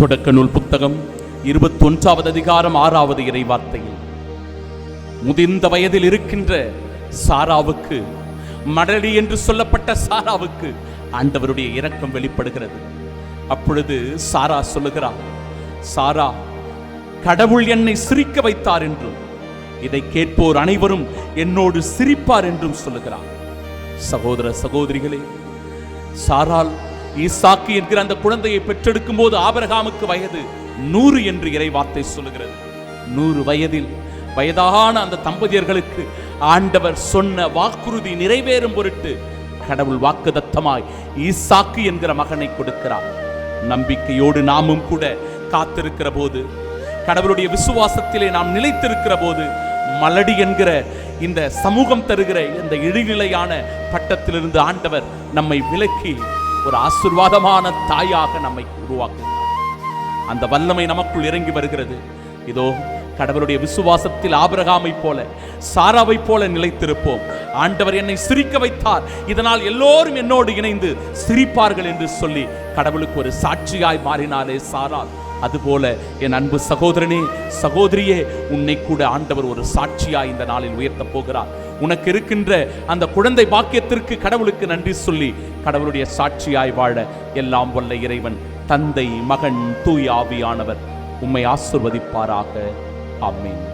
தொடக்க நூல் புத்தகம் இருபத்தொன்றாவது அதிகாரம் ஆறாவது இறை வார்த்தையில் முதிர்ந்த வயதில் இருக்கின்ற சாராவுக்கு மடலி என்று சொல்லப்பட்ட சாராவுக்கு ஆண்டவருடைய இரக்கம் வெளிப்படுகிறது. அப்பொழுது சாரா சொல்லுகிறார் சாரா கடவுள் என்னை சிரிக்க வைத்தார் என்றும் இதை கேட்போர் அனைவரும் என்னோடு சிரிப்பார் என்றும் சொல்லுகிறார். சகோதர சகோதரிகளே சாரால் ஈசாக்கு என்கிற அந்த குழந்தையை பெற்றெடுக்கும் போது ஆபரகாமுக்கு வயது நூறு என்று இறைவார்த்தை சொல்லுகிறது. நூறு வயதில் வயதான அந்த தம்பதியர்களுக்கு ஆண்டவர் சொன்ன வாக்குறுதி நிறைவேறும் பொருட்டு கடவுள் வாக்குதத்தமாய் ஈசாக்கு என்கிற மகனை கொடுக்கிறார். நம்பிக்கையோடு நாமும் கூட காத்திருக்கிற போது கடவுளுடைய விசுவாசத்திலே நாம் நிலைத்திருக்கிற போது மலடி என்கிற இந்த சமூகம் தருகிற இந்த இழிநிலையான பட்டத்திலிருந்து ஆண்டவர் நம்மை விலக்கி ஒரு ஆசிர்வாதமான தாயாக நம்மை உருவாக்குகிறார். அந்த வல்லமை நமக்குள் இறங்கி வருகிறது. இதோ கடவுளுடைய விசுவாசத்தில் ஆபரகாமை போல சாராவை போல நிலைத்திருப்போம். ஆண்டவர் என்னை சிரிக்க வைத்தார். இதனால் எல்லோரும் என்னோடு இணைந்து சிரிப்பார்கள் என்று சொல்லி கடவுளுக்கு ஒரு சாட்சியாய் மாறினாலே சாரால் அதுபோல என் அன்பு சகோதரனே சகோதரியே உன்னை கூட ஆண்டவர் ஒரு சாட்சியாய் இந்த நாளில் உயர்த்தப் போகிறார். உனக்கு இருக்கின்ற அந்த குழந்தை பாக்கியத்திற்கு கடவுளுக்கு நன்றி சொல்லி கடவுளுடைய சாட்சியாய் வாழ எல்லாம் வல்ல இறைவன் தந்தை மகன் தூய் ஆவியானவர் உம்மை ஆசிர்வதிப்பாராக. ஆமென்.